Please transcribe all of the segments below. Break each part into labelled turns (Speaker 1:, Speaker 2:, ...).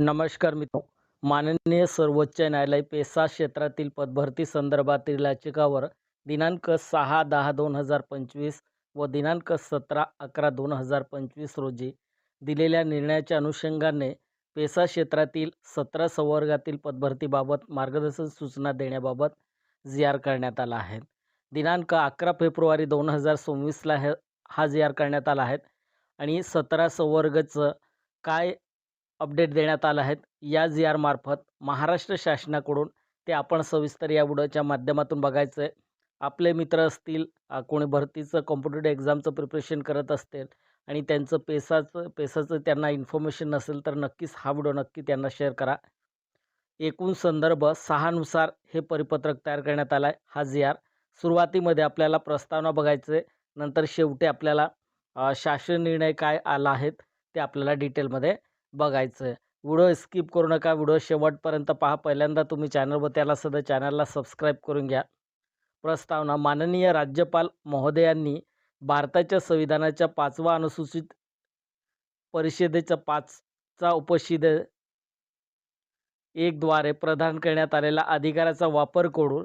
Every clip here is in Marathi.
Speaker 1: नमस्कार मित्र माननीय सर्वोच्च न्यायालय पेसा क्षेत्रातील पदभरती संदर्भातील याचिकावर दिनांक सहा दहा दोन हजार पंचवीस व दिनांक सतरा अकरा दोन हजार पंचवीस रोजी दिलेल्या निर्णयाच्या अनुषंगाने पेसा क्षेत्रातील सतरा संवर्गातील पदभरतीबाबत मार्गदर्शन सूचना देण्याबाबत जी आर करण्यात आला आहे. दिनांक अकरा फेब्रुवारी दोन हजार सव्वीसला हे हा जी आर करण्यात आला आहे आणि सतरा संवर्गचं काय अपडेट देण्यात आलं आहेत. या जी आरमार्फत महाराष्ट्र शासनाकडून ते आपण सविस्तर या व्हिडिओच्या माध्यमातून बघायचं आहे आपले मित्र असतील कोणी भरतीचं कॉम्पिटेटिव्ह एक्झामचं प्रिपरेशन करत असतील आणि त्यांचं पेसाचं पेसाचं त्यांना इन्फॉर्मेशन नसेल तर नक्कीच हा व्हिडिओ नक्की त्यांना शेअर करा. एकूण संदर्भ सहानुसार हे परिपत्रक तयार करण्यात आलं आहे हा जी आर सुरुवातीमध्ये आपल्याला प्रस्तावना बघायचं आहे नंतर शेवटी आपल्याला शासन निर्णय काय आला आहेत ते आपल्याला डिटेलमध्ये बघायचं. आहे व्हिडिओ स्किप करू नका. व्हिडिओ शेवटपर्यंत पहा. पहिल्यांदा तुम्ही चॅनलवर त्याला सध्या चॅनलला सबस्क्राईब करून घ्या. प्रस्तावना माननीय राज्यपाल महोदयांनी भारताच्या संविधानाच्या पाचवा अनुसूचित परिषदेच्या पाचचा उपशिदे एकद्वारे प्रदान करण्यात आलेला अधिकाराचा वापर करून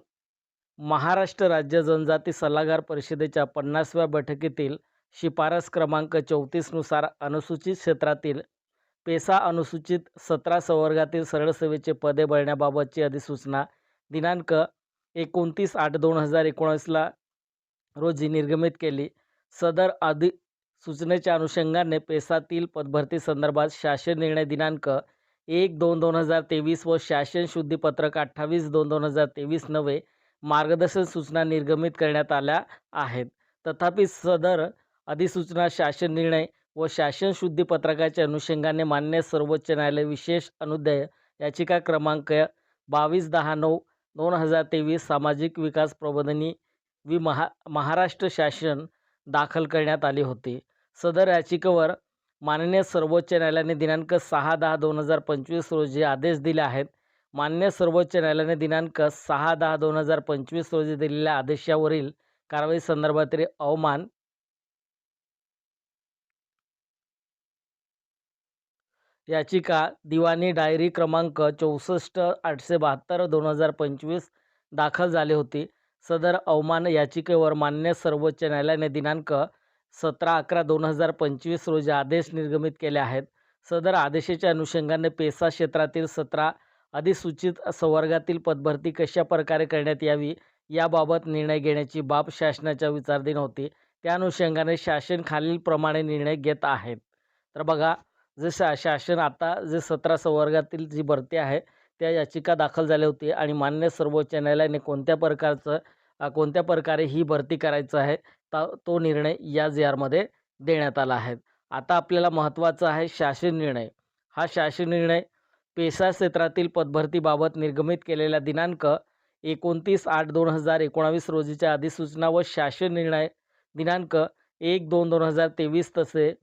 Speaker 1: महाराष्ट्र राज्य जनजाती सल्लागार परिषदेच्या पन्नासव्या बैठकीतील शिफारस क्रमांक चौतीसनुसार अनुसूचित क्षेत्रातील पेसा अनुसूचित सतरा संवर्गातील सरळ सेवेचे पदे भरण्याबाबतची अधिसूचना. दिनांक एकोणतीस आठ दोन हजार एकोणीसला रोजी निर्गमित केली. सदर अधिसूचनेच्या अनुषंगाने पेसातील पदभरती संदर्भात शासन निर्णय दिनांक एक दोन दोन हजार तेवीस व शासन शुद्धीपत्रक अठ्ठावीस दोन दोन हजार तेवीस नवे मार्गदर्शन सूचना निर्गमित करण्यात आल्या आहेत. तथापि सदर अधिसूचना शासन निर्णय व शासन शुद्धीपत्रकाच्या अनुषंगाने मान्य सर्वोच्च न्यायालय विशेष अनुदय याचिका क्रमांक बावीस दहा नऊ दोन हजार तेवीस सामाजिक विकास प्रबोधनी वि महा महाराष्ट्र शासन दाखल करण्यात आली होती. सदर याचिकेवर माननीय सर्वोच्च न्यायालयाने दिनांक सहा दहा दोन हजार पंचवीस रोजी आदेश दिले आहेत. मान्य सर्वोच्च न्यायालयाने दिनांक सहा दहा दोन हजार पंचवीस रोजी दिलेल्या आदेशावरील कारवाई संदर्भातील अवमान याचिका दिवाणी डायरी क्रमांक चौसष्ट आठशे बहात्तर दोन हजार पंचवीस दाखल झाली होती. सदर अवमान याचिकेवर मान्य सर्वोच्च न्यायालयाने दिनांक सतरा अकरा दोन हजार पंचवीस रोजी आदेश निर्गमित केले आहेत. सदर आदेशाच्या अनुषंगाने पेसा क्षेत्रातील सतरा अधिसूचित संवर्गातील पदभरती कशा प्रकारे करण्यात यावी याबाबत निर्णय घेण्याची बाब शासनाच्या विचारधीन होती. त्या अनुषंगाने शासन खालीलप्रमाणे निर्णय घेत आहेत तर बघा जे शा शासन आता जे सतरा संवर्गातील जी भरती आहे त्या याचिका दाखल झाल्या होती आणि मान्य सर्वोच्च न्यायालयाने कोणत्या प्रकारचं कोणत्या प्रकारे ही भरती करायचं आहे ता तो निर्णय या जी आरमध्ये देण्यात आला आहे. आता आपल्याला महत्त्वाचा आहे शासन निर्णय. हा शासन निर्णय पेसा क्षेत्रातील पदभरतीबाबत निर्गमित केलेला दिनांक एकोणतीस आठ दोन हजार एकोणावीस रोजीच्या अधिसूचना व शासन निर्णय दिनांक एक दोन दोन हजार तेवीस तसे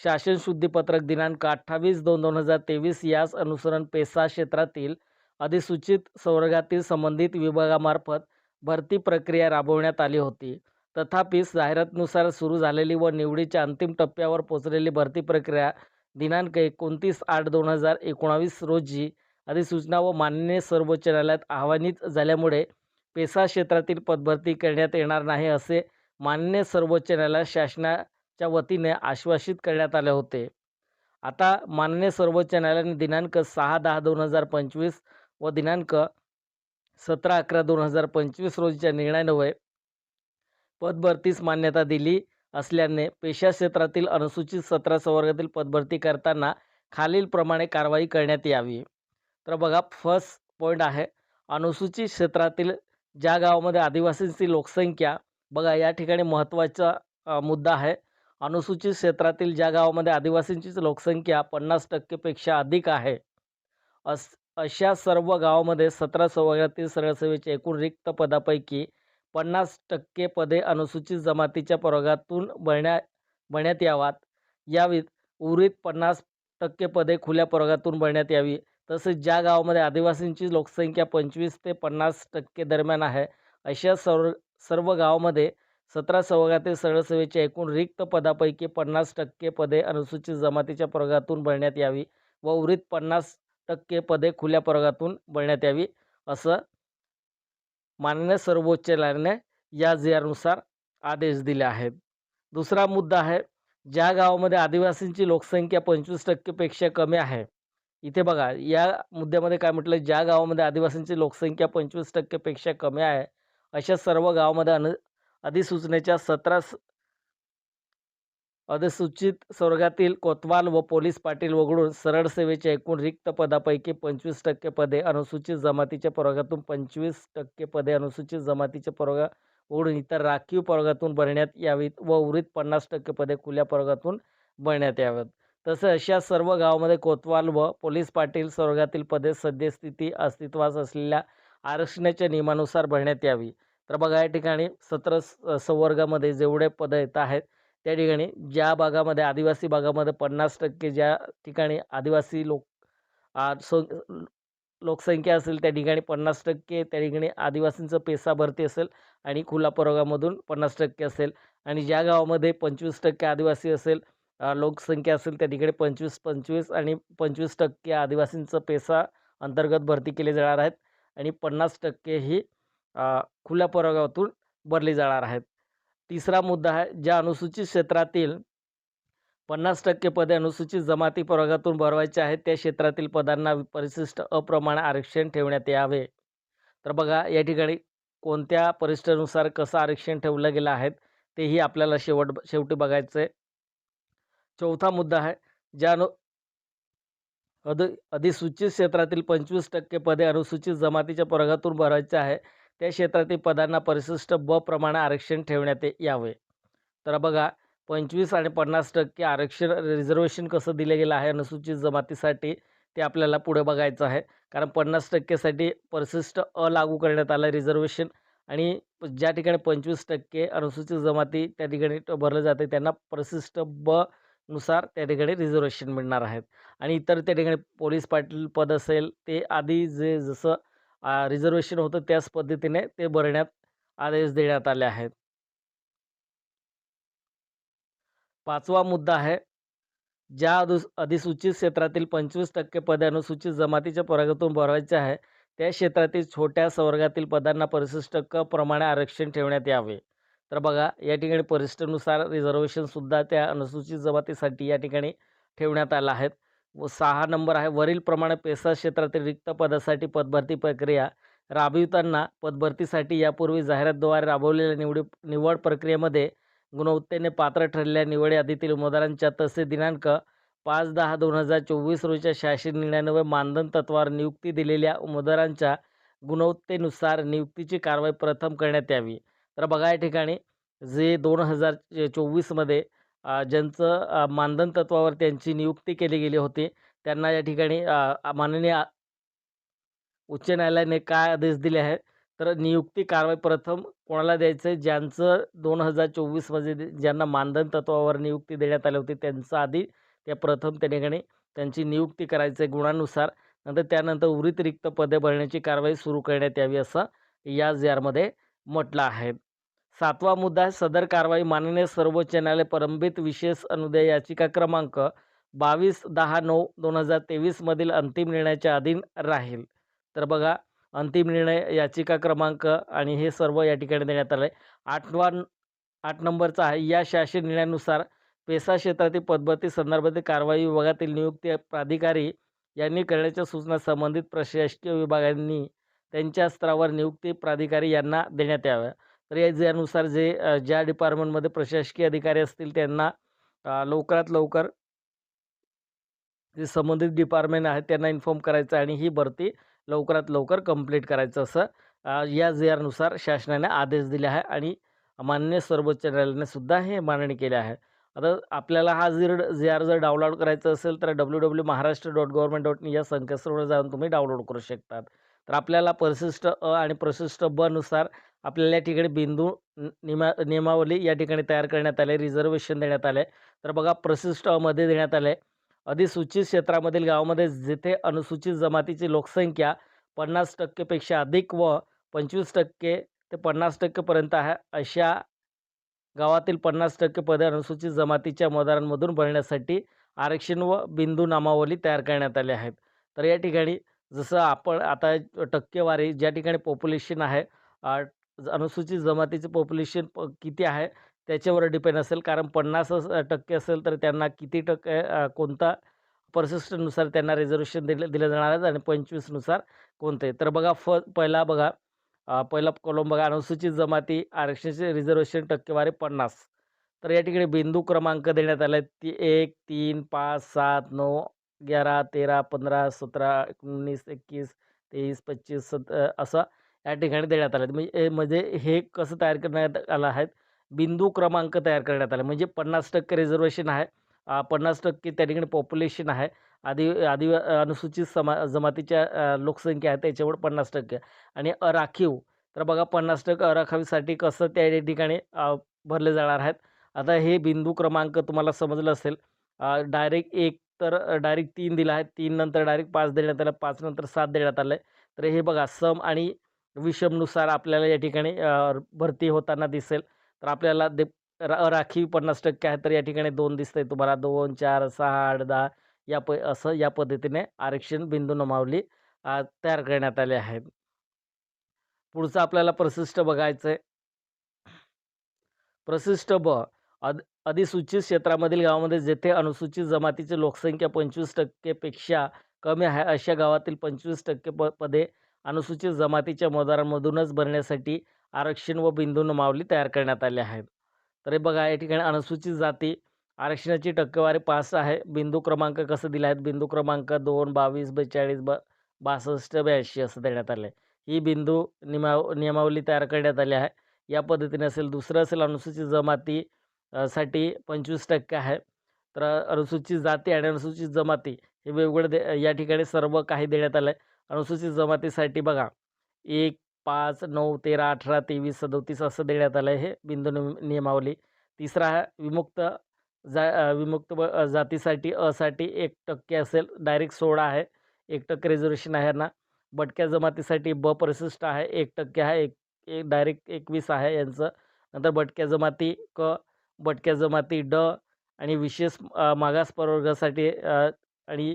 Speaker 1: शासन शुद्धीपत्रक दिनांक अठ्ठावीस दोन दोन हजार तेवीस यास अनुसरण पेसा क्षेत्रातील अधिसूचित संवर्गातील संबंधित विभागामार्फत भरती प्रक्रिया राबवण्यात आली होती. तथापि जाहिरातनुसार सुरू झालेली व निवडीच्या अंतिम टप्प्यावर पोचलेली भरती प्रक्रिया दिनांक एकोणतीस आठ दोन हजार एकोणावीस रोजी अधिसूचना व माननीय सर्वोच्च न्यायालयात आव्हानित झाल्यामुळे पेसा क्षेत्रातील पदभरती करण्यात येणार नाही असे माननीय सर्वोच्च शासना च्या वतीने आश्वासित करण्यात आले होते. आता माननीय सर्वोच्च न्यायालयाने दिनांक सहा दहा दोन हजार पंचवीस व दिनांक सतरा अकरा दोन हजार पंचवीस रोजीच्या निर्णयान्वये पदभरतीस मान्यता दिली असल्याने पेशा क्षेत्रातील अनुसूचित सतरा संवर्गातील पदभरती करताना खालीलप्रमाणे कारवाई करण्यात यावी. तर बघा फर्स्ट पॉईंट आहे अनुसूचित क्षेत्रातील ज्या गावामध्ये आदिवासींची लोकसंख्या बघा या ठिकाणी महत्त्वाचा मुद्दा आहे. अनुसूचित क्षेत्रातील ज्या गावामध्ये आदिवासींचीच लोकसंख्या पन्नास टक्केपेक्षा अधिक आहे अस अशा सर्व गावामध्ये सतरा संवर्गातील सरळ सेवेच्या एकूण रिक्त पदापैकी पन्नास टक्के पदे अनुसूचित जमातीच्या प्रवर्गातून भरण्या भरण्यात यावात यावीत उर्वरित पन्नास टक्के पदे खुल्या प्रवर्गातून भरण्यात यावी. तसेच ज्या गावामध्ये आदिवासींची लोकसंख्या पंचवीस ते पन्नास टक्के दरम्यान आहे अशा सर्व सर्व गावामध्ये सतरा संवर्गातील सरळसेवेच्या एकूण रिक्त पदापैकी पन्नास टक्के पदे अनुसूचित जमातीच्या प्रवर्गातून भरण्यात यावी व उर्वरित पन्नास टक्के पदे खुल्या प्रवर्गातून भरण्यात यावी असं माननीय सर्वोच्च न्यायालयाने या जियानुसार आदेश दिले आहेत. दुसरा मुद्दा आहे ज्या गावामध्ये आदिवासींची लोकसंख्या पंचवीस टक्केपेक्षा कमी आहे इथे बघा या मुद्द्यामध्ये काय म्हटलं ज्या गावामध्ये आदिवासींची लोकसंख्या पंचवीस टक्केपेक्षा कमी आहे अशा सर्व गावामध्ये अनु अधिसूचनेच्या सतरा अधिसूचित स्वर्गातील कोतवाल व पोलीस पाटील वगळून सरळ सेवेच्या एकूण रिक्त पदापैकी पंचवीस टक्के पदे अनुसूचित जमातीच्या प्रवर्गातून पंचवीस टक्के पदे अनुसूचित जमातीच्या प्रवर्गा वगळून इतर राखीव प्रवर्गातून भरण्यात यावीत व उर्वरित पन्नास टक्के पदे खुल्या प्रवर्गातून भरण्यात याव्यात. तसे अशा सर्व गावामध्ये कोतवाल व पोलीस पाटील स्वर्गातील पदे सद्यस्थिती अस्तित्वास असलेल्या आरक्षणाच्या नियमानुसार भरण्यात यावी. तर बघा या ठिकाणी सत्र स- संवर्गामध्ये जेवढे पदं येत आहेत त्या ठिकाणी ज्या भागामध्ये आदिवासी भागामध्ये पन्नास टक्के ज्या ठिकाणी आदिवासी लोक लोकसंख्या असेल त्या ठिकाणी पन्नास टक्के त्या ठिकाणी आदिवासींचं पेसा भरती असेल आणि खुला प्रवर्गामधून पन्नास टक्के असेल आणि ज्या गावामध्ये पंचवीस टक्के आदिवासी असेल लोकसंख्या असेल त्या ठिकाणी पंचवीस पंचवीस आणि पंचवीस टक्के आदिवासींचं पेसा अंतर्गत भरती केले जाणार आहेत आणि पन्नास टक्के ही खुल्या प्रवर्गातून भरली जाणार आहेत. तिसरा मुद्दा आहे ज्या अनुसूचित क्षेत्रातील पन्नास टक्के पदे अनुसूचित जमाती प्रवर्गातून भरवायचे आहेत त्या क्षेत्रातील पदांना परिशिष्ट अप्रमाण आरक्षण ठेवण्यात यावे. तर बघा या ठिकाणी कोणत्या परिशिष्टानुसार कसं आरक्षण ठेवलं गेलं आहे तेही आपल्याला शेवट शेवटी बघायचं आहे. चौथा मुद्दा आहे ज्या अनु अध अधिसूचित क्षेत्रातील पंचवीस टक्के पदे अनुसूचित जमातीच्या प्रवर्गातून भरायचे आहे त्या क्षेत्रातील पदांना परिशिष्ट ब प्रमाणे आरक्षण ठेवण्यात यावे. तर बघा पंचवीस आणि पन्नास टक्के आरक्षण रिझर्वेशन कसं दिलं गेलं आहे अनुसूचित जमातीसाठी ते आपल्याला पुढे बघायचं आहे. कारण पन्नास टक्केसाठी परिशिष्ट अ लागू करण्यात आलं आहे रिझर्वेशन आणि ज्या ठिकाणी पंचवीस टक्के अनुसूचित जमाती त्या ठिकाणी भरलं जाते त्यांना परिशिष्ट ब नुसार त्या ठिकाणी रिझर्वेशन मिळणार आहेत. आणि इतर त्या ठिकाणी पोलीस पाटील पद असेल ते आधी जे जसं रिझर्वेशन होतं त्याच पद्धतीने ते भरण्यात आदेश देण्यात आले आहेत. पाचवा मुद्दा आहे ज्या अधु अधिसूचित क्षेत्रातील पंचवीस टक्के पदे अनुसूचित जमातीच्या प्रवर्गातून भरवायचे आहे त्या क्षेत्रातील छोट्या संवर्गातील पदांना परिशिष्ट क प्रमाणे आरक्षण ठेवण्यात यावे. तर बघा या ठिकाणी परिशिष्टानुसार रिझर्वेशनसुद्धा त्या अनुसूचित जमातीसाठी या ठिकाणी ठेवण्यात आलं आहेत व सहा नंबर आहे. वरील प्रमाणे पेसा क्षेत्रातील रिक्त पदासाठी पदभरती प्रक्रिया राबविताना पदभरतीसाठी यापूर्वी जाहिरातद्वारे राबवलेल्या निवडी निवड प्रक्रियेमध्ये गुणवत्तेने पात्र ठरलेल्या निवड यादीतील उमेदवारांच्या तसे दिनांक पाच दहा दोन हजार चोवीस रोजच्या शासन निर्णयाने मानधन तत्वावर नियुक्ती दिलेल्या उमेदवारांच्या गुणवत्तेनुसार नियुक्तीची कारवाई प्रथम करण्यात यावी. तर बघा या ठिकाणी जे दोन हजार चोवीसमध्ये ज्यांचं मानधन तत्वावर त्यांची नियुक्ती केली गेली होती त्यांना या ठिकाणी माननीय उच्च न्यायालयाने काय आदेश दिले आहे तर नियुक्ती कारवाई प्रथम कोणाला द्यायचं आहे? ज्यांचं दोन हजार चोवीसमध्ये ज्यांना मानधन तत्वावर नियुक्ती देण्यात आली होती त्यांचं आधी त्या प्रथम त्या ठिकाणी त्यांची नियुक्ती करायचं आहे गुणानुसार नंतर त्यानंतर उरित रिक्त पदे भरण्याची कारवाई सुरू करण्यात यावी असं या जी म्हटलं आहे. सातवा मुद्दा सदर कारवाई माननीय सर्वोच्च न्यायालय प्रलंबित विशेष अनुदय याचिका क्रमांक बावीस दहा नऊ दोन हजार तेवीसमधील अंतिम निर्णयाच्या अधीन राहील. तर बघा अंतिम निर्णय याचिका क्रमांक आणि हे सर्व या ठिकाणी देण्यात आलं आहे आठवा आठ नंबरचा आहे या शासन निर्णयानुसार पेसा क्षेत्रातील पदभरती संदर्भातील कारवाई विभागातील नियुक्ती प्राधिकारी यांनी करण्याच्या सूचना संबंधित प्रशासकीय विभागांनी त्यांच्या स्तरावर नियुक्ती प्राधिकारी यांना देण्यात याव्या. तर या जे ज्या डिपार्टमेंटमध्ये प्रशासकीय अधिकारी असतील त्यांना लवकरात लवकर जे संबंधित डिपार्टमेंट आहेत त्यांना इन्फॉर्म करायचं आणि ही भरती लवकरात लवकर कंप्लीट करायचं असं या जे आरनुसार शासनाने आदेश दिले आहे आणि मान्य सर्वोच्च न्यायालयाने सुद्धा हे मांडणी केली आहे. आता आपल्याला हा जर जे आर जर डाउनलोड करायचं असेल तर W W Maharashtra dot government dot या संकेतस्थळावर जाऊन तुम्ही डाउनलोड करू शकतात. तर आपल्याला परिशिष्ट अ आणि परिशिष्ट ब नुसार आपल्याला या ठिकाणी बिंदू निमा नियमा नियमावली या ठिकाणी तयार करण्यात आले रिझर्वेशन देण्यात आले. तर बघा प्रसिष्टमध्ये देण्यात आले. अधिसूचित क्षेत्रामधील गावामध्ये जिथे अनुसूचित जमातीची लोकसंख्या पन्नास टक्केपेक्षा अधिक व पंचवीस टक्के ते पन्नास टक्केपर्यंत आहे अशा गावातील पन्नास टक्के पदे अनुसूचित जमातीच्या मतदारांमधून भरण्यासाठी आरक्षण व बिंदू नामावली तयार करण्यात आली आहेत. तर या ठिकाणी जसं आपण आता टक्केवारी ज्या ठिकाणी पॉप्युलेशन आहे अनुसूचित जमातीचे पॉप्युलेशन प किती आहे त्याच्यावर डिपेंड असेल. कारण पन्नास टक्के असेल तर त्यांना किती टक्के कोणता पर्सेंटनुसार त्यांना रिझर्वेशन दिलं दिलं जाणार आहे आणि पंचवीसनुसार कोणते. तर बघा फ पहिला बघा पहिला कॉलम बघा अनुसूचित जमाती आरक्षणाचे रिझर्वेशन टक्केवारी पन्नास. तर या ठिकाणी बिंदू क्रमांक देण्यात आले आहे. ती एक तीन पाच सात नऊ ग्यारा तेरा पंधरा सतरा एकोणीस एकवीस तेवीस पच्चीस सत असा या ठिकाणी देण्यात आले. म्हणजे म्हणजे हे कसं तयार करण्यात आलं आहेत? बिंदू क्रमांक तयार करण्यात आला. म्हणजे पन्नास टक्के रिझर्वेशन आहे. पन्नास टक्के त्या ठिकाणी पॉप्युलेशन आहे. आदि आदिवा अनुसूचित समा जमातीच्या लोकसंख्या आहे त्याच्यावर पन्नास टक्के. आणि अराखीव तर बघा पन्नास टक्के अराखावीसाठी कसं त्या ठिकाणी भरले जाणार आहेत? आता हे बिंदू क्रमांक तुम्हाला समजलं असेल. डायरेक्ट एक तर डायरेक्ट तीन दिला आहे. तीन नंतर डायरेक्ट पाच देण्यात आलं. पाच नंतर सात देण्यात आलं आहे तर हे बघा सम आणि विषमनुसार आपल्याला या ठिकाणी भरती होताना दिसेल. तर आपल्याला दे रा राखीव पन्नास टक्के आहे तर या ठिकाणी दोन दिसतंय तुम्हाला. दोन चार सहा आठ दहा या प असं या पद्धतीने आरक्षण बिंदू नमावली तयार करण्यात आले आहेत. पुढचं आपल्याला प्रशिष्ट बघायचं आहे प्रशिष्ट ब अद अधिसूचित क्षेत्रामधील गावामध्ये जेथे अनुसूचित जमातीची लोकसंख्या पंचवीस टक्केपेक्षा कमी आहे अशा गावातील पंचवीस टक्के प पदे अनुसूचित जमातीच्या मतदारांमधूनच भरण्यासाठी आरक्षण व बिंदू नमावली तयार करण्यात आली आहेत. तर हे बघा या ठिकाणी अनुसूचित जाती आरक्षणाची टक्केवारी पाच आहे. बिंदू क्रमांक कसं दिले आहेत बिंदू क्रमांक दोन बावीस बेचाळीस ब बासष्ट ब्याऐंशी असं देण्यात आलं आहे. ही बिंदू निमाव नियमावली तयार करण्यात आली आहे. या पद्धतीने असेल दुसरं असेल अनुसूचित जमाती साठी पंचवीस टक्के आहे. तर अनुसूचित जाती आणि अनुसूचित जमाती हे वेगवेगळे दे या ठिकाणी सर्व काही देण्यात आलं आहे अनुसूचित जमातीसाठी बघा एक पाच नऊ तेरा अठरा तेवीस सदोतीस असं देण्यात आलं आहे हे बिंदू निम नियमावली. तिसरा आहे विमुक्त जा विमुक्त ब अ, जातीसाठी असाठी एक टक्के असेल डायरेक्ट सोळा आहे एक टक्के रिझर्वेशन आहे ना. भटक्या जमातीसाठी ब परिशिष्ट आहे एक टक्के आहे एक एक डायरेक्ट एकवीस आहे यांचं. नंतर भटक्या जमाती क भटक्या जमाती ड आणि विशेष मागास प्रवर्गासाठी आणि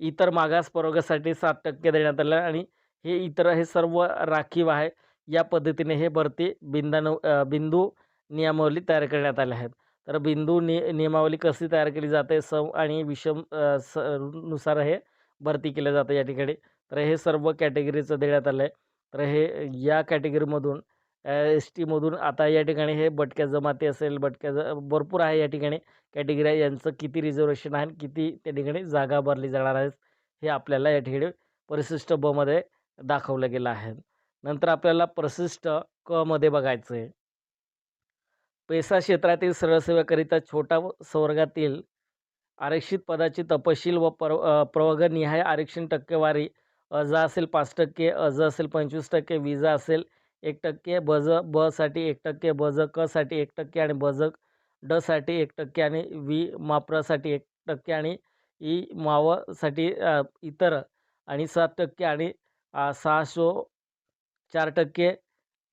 Speaker 1: इतर मागास प्रवर्गासाठी सात टक्के देण्यात आलं आणि हे इतर हे सर्व राखीव आहे. या पद्धतीने हे भरती बिंदानु बिंदू नियमावली तयार करण्यात आल्या आहेत. तर बिंदू नि नियमावली कशी तयार केली जाते? सम आणि विषम स नुसार हे भरती केलं जातं या ठिकाणी. तर हे सर्व कॅटेगरीचं देण्यात आलं आहे तर हे या कॅटेगरीमधून एस टीमधून आता या ठिकाणी हे भटक्या जमाती असेल भटक्या ज भरपूर आहे या ठिकाणी कॅटेगरी आहे. यांचं किती रिझर्वेशन आहे किती त्या ठिकाणी जागा भरली जाणार आहेत हे आपल्याला या ठिकाणी परिशिष्ट बमध्ये दाखवलं गेलं आहे. नंतर आपल्याला प्रशिष्ट क मध्ये बघायचं आहे पेसा क्षेत्रातील सरळसेवेकरिता छोटा स्वर्गातील संवर्गातील आरक्षित पदाची तपशील व प्र अ, प्रवर्गनिहाय आरक्षण टक्केवारी अर्ज असेल पाच टक्के अज असेल पंचवीस टक्के विजा असेल एक टक्के बज बसाठी एक टक्के बज कसाठी एक टक्के आणि बज डसाठी एक टक्के आणि वी मापरासाठी एक टक्के आणि ई मावसाठी इतर आणि सात टक्के आणि सहा सहाशो चार टक्के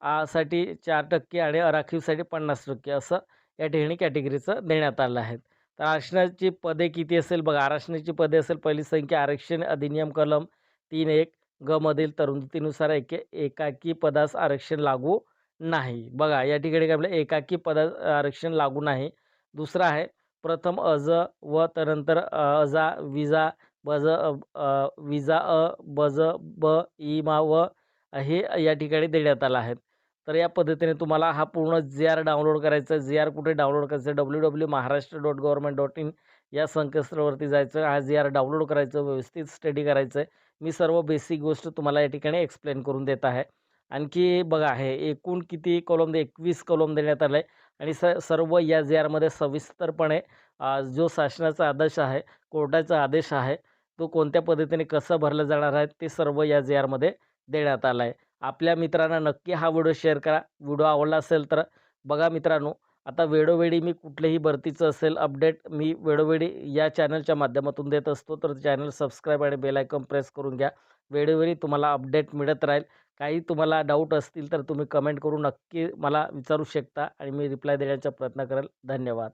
Speaker 1: आ साठी चार टक्के आणि राखीवसाठी पन्नास टक्के असं या ठिकाणी कॅटेगरीचं देण्यात आलं आहे. तर आरक्षणाची पदे किती असेल? बघा आरक्षणाची पदे असेल पहिली संख्या आरक्षण अधिनियम कलम तीन एक ग मधील तरतुदीनुसार एके एकाकी पदास आरक्षण लागू नाही. बघा या ठिकाणी काय आपलं एकाकी पदा आरक्षण लागू नाही. दुसरं आहे प्रथम अज व त्यानंतर अजा विजा बज विजा अ बज ब इमा मा व हे या ठिकाणी देण्यात आलं आहे. तर या पद्धतीने तुम्हाला हा पूर्ण जी आर डाउनलोड करायचा जी आर कुठे डाउनलोड करायचं W W Maharashtra dot government dot in या संकेतस्थळावरती जायचं आज यार आर डाउनलोड करायचं व्यवस्थित स्टडी करायचं आहे मी सर्व बेसिक गोष्ट तुम्हाला या ठिकाणी एक्सप्लेन करून देत आहे. आणखी बघा हे एकूण किती कॉलम दे एकवीस कॉलम देण्यात आलं आहे आणि स सर्व या जे आरमध्ये सविस्तरपणे जो शासनाचा आदेश आहे कोर्टाचा आदेश आहे तो कोणत्या पद्धतीने कसं भरलं जाणार आहे ते सर्व या जे आरमध्ये देण्यात आलं आहे आपल्या मित्रांना नक्की हा व्हिडिओ शेअर करा. व्हिडिओ आवडला असेल तर बघा मित्रांनो आता वेळोवेळी मी कुठलंही भरतीचं असेल अपडेट मी वेळोवेळी या चॅनलच्या माध्यमातून देत असतो. तर चॅनल सबस्क्राईब आणि बेल प्रेस करून घ्या. वेळोवेळी तुम्हाला अपडेट मिळत राहील. काही तुम्हाला डाऊट असतील तर तुम्ही कमेंट करून नक्की मला विचारू शकता आणि मी रिप्लाय देण्याचा प्रयत्न करेल. धन्यवाद.